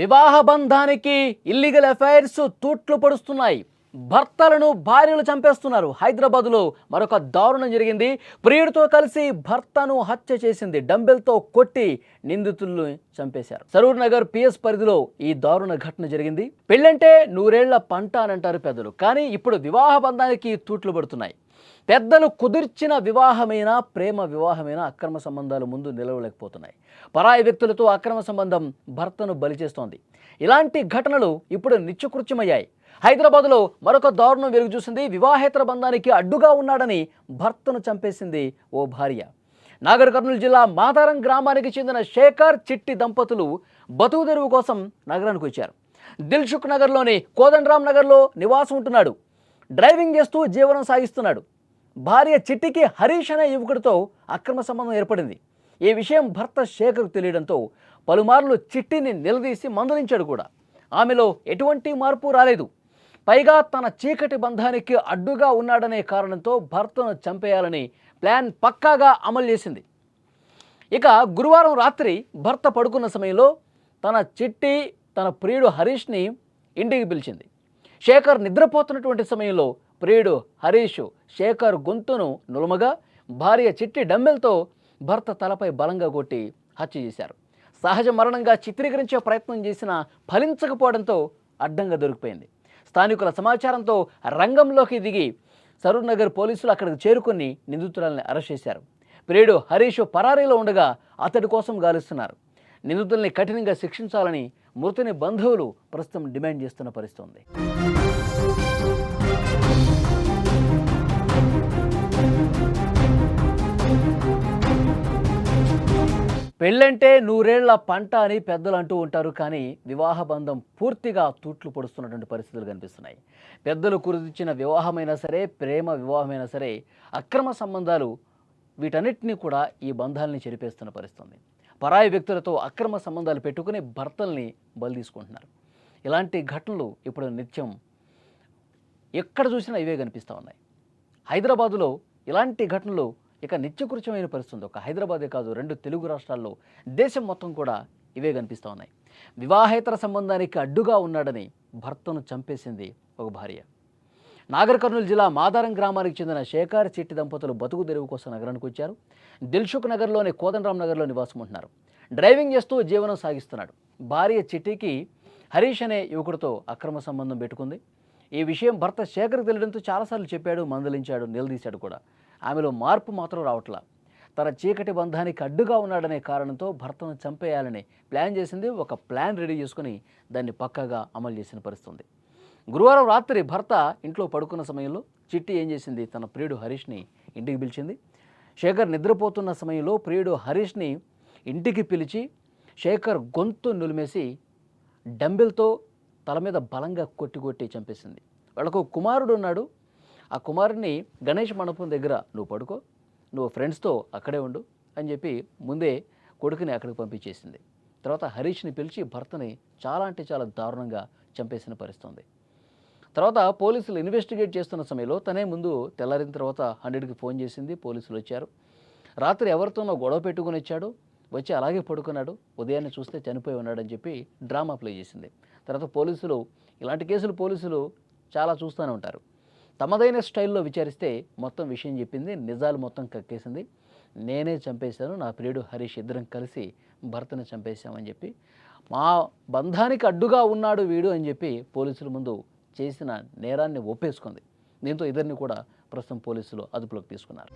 వివాహ బంధానికి illegal affairs తూట్లు పడుస్తున్నాయి. భర్తలను భార్యలు చంపేస్తున్నారు. హైదరాబాద్లో మరొక దారుణం జరిగింది. ప్రియుడితో కలిసి భర్తను హత్య చేసింది. డంబెల్తో కొట్టి నిందితులను చంపేశారు. సరూర్ నగర్ పిఎస్ పరిధిలో ఈ దారుణ ఘటన జరిగింది. పెళ్ళంటే నూరేళ్ళ పంట అని అంటారు పెద్దలు కానీ ఇప్పుడు వివాహ బంధానికి తూట్లు పడుతున్నాయి. పెద్దలు కుదిర్చిన వివాహమైన ప్రేమ వివాహమైన అక్రమ సంబంధాలు ముందు నిలవలేకపోతున్నాయి. పరాయి వ్యక్తులతో అక్రమ సంబంధం భర్తను బలి చేస్తోంది. ఇలాంటి ఘటనలు ఇప్పుడు నిత్యకృత్యమయ్యాయి. హైదరాబాద్లో మరొక దారుణం వెలుగు చూసింది వివాహేతర బంధానికి అడ్డుగా ఉన్నాడని భర్తను చంపేసింది ఓ భార్య. నాగర్ కర్నూలు జిల్లా మాతారం గ్రామానికి చెందిన శేఖర్ చిట్టి దంపతులు బతుకు తెరువు కోసం నగరానికి వచ్చారు. దిల్షుక్ నగర్లోని కోదండరామ్ నగర్లో నివాసం ఉంటున్నాడు. డ్రైవింగ్ చేస్తూ జీవనం సాగిస్తున్నాడు. భార్య చిట్టికి హరీష్ అనే యువకుడితో అక్రమ సంబంధం ఏర్పడింది. ఈ విషయం భర్త శేఖర్కు తెలియడంతో పలుమార్లు చిట్టిని నిలదీసి మందలించాడు కూడా. ఆమెలో ఎటువంటి మార్పు రాలేదు. పైగా తన చీకటి బంధానికి అడ్డుగా ఉన్నాడనే కారణంతో భర్తను చంపేయాలని ప్లాన్ పక్కాగా అమలు చేసింది. ఇక గురువారం రాత్రి భర్త పడుకున్న సమయంలో తన చిట్టి తన ప్రియుడు హరీష్ని ఇంటికి పిలిచింది. శేఖర్ నిద్రపోతున్నటువంటి సమయంలో ప్రియుడు హరీష్ శేఖర్ గొంతును నులమగా భార్య చిట్టి డమ్మెల్తో భర్త తలపై బలంగా కొట్టి హత్య చేశారు. సహజ మరణంగా చిత్రీకరించే ప్రయత్నం చేసినా ఫలించకపోవడంతో అడ్డంగా దొరికిపోయింది. స్థానికుల సమాచారంతో రంగంలోకి దిగి సరూర్ నగర్ పోలీసులు అక్కడికి చేరుకుని నిందితులని అరెస్ట్ చేశారు. ప్రియుడు హరీష్ పరారీలో ఉండగా అతడి కోసం గాలిస్తున్నారు. నిందితుల్ని కఠినంగా శిక్షించాలని మృతుని బంధువులు ప్రస్తుతం డిమాండ్ చేస్తున్న పరిస్థితి పెళ్ళంటే నూరేళ్ళ పంట అని పెద్దలు అంటూ ఉంటారు కానీ వివాహ బంధం పూర్తిగా తూట్లు పొడుస్తున్నటువంటి పరిస్థితులు కనిపిస్తున్నాయి. పెద్దలు కురుదిచ్చిన వివాహమైనా సరే ప్రేమ వివాహమైనా సరే అక్రమ సంబంధాలు వీటన్నిటినీ కూడా ఈ బంధాలని చెరిపేస్తున్న పరిస్థితుంది. పరాయి వ్యక్తులతో అక్రమ సంబంధాలు పెట్టుకుని భర్తల్ని బలి తీసుకుంటున్నారు. ఇలాంటి ఘటనలు ఇప్పుడు నిత్యం ఎక్కడ చూసినా ఇవే కనిపిస్తూ ఉన్నాయి. హైదరాబాదులో ఇలాంటి ఘటనలు ఇక నిత్యకృత్యమైన పరిస్థితి ఉంది. ఒక హైదరాబాదే కాదు రెండు తెలుగు రాష్ట్రాల్లో దేశం మొత్తం కూడా ఇవే కనిపిస్తూ ఉన్నాయి. వివాహేతర సంబంధానికి అడ్డుగా ఉన్నాడని భర్తను చంపేసింది ఒక భార్య. నాగర్ కర్నూలు జిల్లా మాదారం గ్రామానికి చెందిన శేఖర్ చిట్టి దంపతులు బతుకు తెరువు కోసం నగరానికి వచ్చారు. దిల్షుక్ నగర్లోని కోదండరామ్ నగర్లో నివాసం ఉంటున్నారు డ్రైవింగ్ చేస్తూ జీవనం సాగిస్తున్నాడు. భార్య చిట్టికి హరీష్ అనే యువకుడితో అక్రమ సంబంధం పెట్టుకుంది. ఈ విషయం భర్త శేఖర్ తెలియడంతో చాలాసార్లు చెప్పాడు మందలించాడు నిలదీశాడు కూడా. ఆమెలో మార్పు మాత్రం రావట్లా. తన చీకటి బంధానికి అడ్డుగా ఉన్నాడనే కారణంతో భర్తను చంపేయాలని ప్లాన్ చేసింది. ఒక ప్లాన్ రెడీ చేసుకుని దాన్ని పక్కగా అమలు చేసిన పరిస్థితి ఉంది. గురువారం రాత్రి భర్త ఇంట్లో పడుకున్న సమయంలో చిట్టి ఏం చేసింది? తన ప్రియుడు హరీష్ని ఇంటికి పిలిచింది. శేఖర్ నిద్రపోతున్న సమయంలో ప్రియుడు హరీష్ని ఇంటికి పిలిచి శేఖర్ గొంతు నులిమేసి డంబెల్తో తల మీద బలంగా కొట్టి కొట్టి చంపేసింది. వాళ్ళకు కుమారుడు ఉన్నాడు. ఆ కుమారుడిని గణేష్ మండపం దగ్గర నువ్వు పడుకో నువ్వు ఫ్రెండ్స్తో అక్కడే ఉండు అని చెప్పి ముందే కొడుకుని అక్కడికి పంపించేసింది. తర్వాత హరీష్ని పిలిచి భర్తని చాలా అంటే చాలా దారుణంగా చంపేసిన పరిస్థితుంది. తర్వాత పోలీసులు ఇన్వెస్టిగేట్ చేస్తున్న సమయంలో తనే ముందు తెల్లారిన తర్వాత హండ్రెడ్కి ఫోన్ చేసింది పోలీసులు వచ్చారు. రాత్రి ఎవరితోనో గొడవ పెట్టుకుని వచ్చాడు వచ్చి అలాగే పడుకున్నాడు ఉదయాన్నే చూస్తే చనిపోయి ఉన్నాడని చెప్పి డ్రామా ప్లే చేసింది. తర్వాత పోలీసులు ఇలాంటి కేసులు పోలీసులు చాలా చూస్తూనే ఉంటారు. తమదైన స్టైల్లో విచారిస్తే మొత్తం విషయం చెప్పింది నిజాలు మొత్తం కక్కేసింది. నేనే చంపేశాను నా ప్రియుడు హరీష్ ఇద్దరం కలిసి భర్తను చంపేశామని చెప్పి మా బంధానికి అడ్డుగా ఉన్నాడు వీడు అని చెప్పి పోలీసుల ముందు చేసిన నేరాన్ని ఒప్పేసుకుంది. దీంతో ఇద్దరిని కూడా ప్రస్తుతం పోలీసులు అదుపులోకి తీసుకున్నారు.